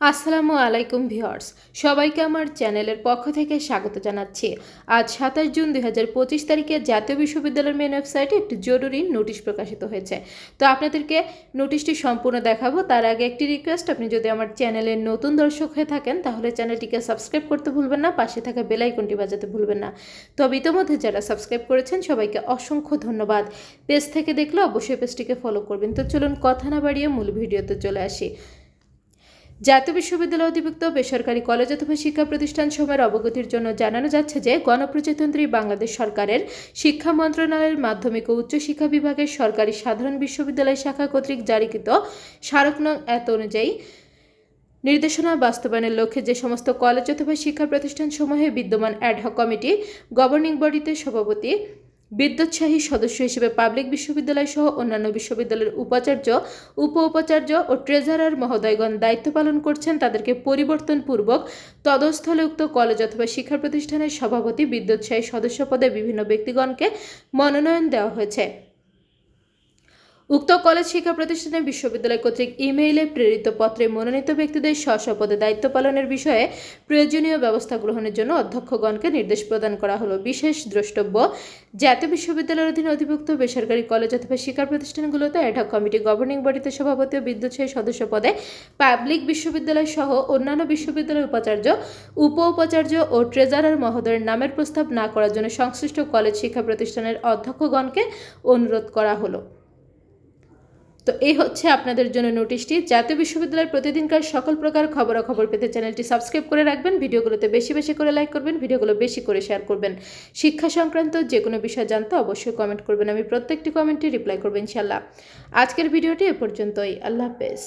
আসসালামু আলাইকুম ভিউয়ার্স, সবাইকে আমার চ্যানেলের পক্ষ থেকে স্বাগত জানাচ্ছি। আজ সাতাশ জুন দুই হাজার পঁচিশ তারিখে জাতীয় বিশ্ববিদ্যালয়ের মেন ওয়েবসাইটে একটি জরুরি নোটিশ প্রকাশিত হয়েছে। তো আপনাদেরকে নোটিশটি সম্পূর্ণ দেখাবো, তার আগে একটি রিকোয়েস্ট আপনি যদি আমার চ্যানেলের নতুন দর্শক হয়ে থাকেন, তাহলে চ্যানেলটিকে সাবস্ক্রাইব করতে ভুলবেন না, পাশে থাকা বেল আইকনটি বাজাতে ভুলবেন না। তবে ইতোমধ্যে যারা সাবস্ক্রাইব করেছেন, সবাইকে অসংখ্য ধন্যবাদ। পেজ থেকে দেখলে অবশ্যই পেজটিকে ফলো করবেন। তো চলুন কথা না বাড়িয়ে মূল ভিডিওতে চলে আসি। জাতীয় বিশ্ববিদ্যালয় অধিভুক্ত বেসরকারি কলেজ অথবা শিক্ষা প্রতিষ্ঠান সময়ের অবগতির জন্য জানানো যাচ্ছে যে গণপ্রজাতন্ত্রী বাংলাদেশ সরকারের শিক্ষা মন্ত্রণালয়ের মাধ্যমিক ও উচ্চ শিক্ষা বিভাগের সরকারি সাধারণ বিশ্ববিদ্যালয় শাখা কর্তৃক জারিকৃত স্মারক নং এত অনুযায়ী নির্দেশনা বাস্তবায়নের লক্ষ্যে যে সমস্ত কলেজ অথবা শিক্ষা প্রতিষ্ঠান সমূহে বিদ্যমান অ্যাডহক কমিটি গভর্নিং বডিতে সভাপতি বিদ্যোৎসাহী সদস্য হিসেবে পাবলিক বিশ্ববিদ্যালয় সহ অন্যান্য বিশ্ববিদ্যালয়ের উপাচার্য উপ উপাচার্য ও ট্রেজারার মহোদয়গণ দায়িত্ব পালন করছেন তাদেরকে পরিবর্তনপূর্বক তদস্থলে উক্ত কলেজ অথবা শিক্ষা প্রতিষ্ঠানের সভাপতি বিদ্যোৎসাহী সদস্য পদে বিভিন্ন ব্যক্তিগণকে মনোনয়ন দেওয়া হয়েছে। উক্ত কলেজ শিক্ষা প্রতিষ্ঠানে বিশ্ববিদ্যালয় কর্তৃক ইমেইলে প্রেরিত পত্রে মনোনীত ব্যক্তিদের স্ব স্ব পদে দায়িত্ব পালনের বিষয়ে প্রয়োজনীয় ব্যবস্থা গ্রহণের জন্য অধ্যক্ষগণকে নির্দেশ প্রদান করা হলো। বিশেষ দ্রষ্টব্য, জাতীয় বিশ্ববিদ্যালয়ের অধীনে অধিভুক্ত বেসরকারি কলেজ অথবা শিক্ষা প্রতিষ্ঠানগুলোতে অ্যাডহক কমিটি গভর্নিং বডিতে সভাপতি ও বিদ্যুৎসাহী সদস্য পদে পাবলিক বিশ্ববিদ্যালয় সহ অন্যান্য বিশ্ববিদ্যালয়ের উপাচার্য, উপ উপাচার্য ও ট্রেজারার মহোদয়ের নামের প্রস্তাব না করার জন্য সংশ্লিষ্ট কলেজ শিক্ষা প্রতিষ্ঠানের অধ্যক্ষগণকে অনুরোধ করা হলো। তো এই হচ্ছে আপনাদের জন্য নোটিশটি জাতীয় বিশ্ববিদ্যালয়ের প্রতিদিনকার সকল প্রকার খবরাখবর পেতে চ্যানেলটি সাবস্ক্রাইব করে রাখবেন, ভিডিওগুলোতে বেশি বেশি করে লাইক করবেন, ভিডিওগুলো বেশি করে শেয়ার করবেন। শিক্ষা সংক্রান্ত যে কোনো বিষয় জানতে অবশ্যই কমেন্ট করবেন, আমি প্রত্যেকটি কমেন্টে রিপ্লাই করবেন ইনশাল্লাহ আজকের ভিডিওটি এ পর্যন্তই, আল্লাহ হাফেজ।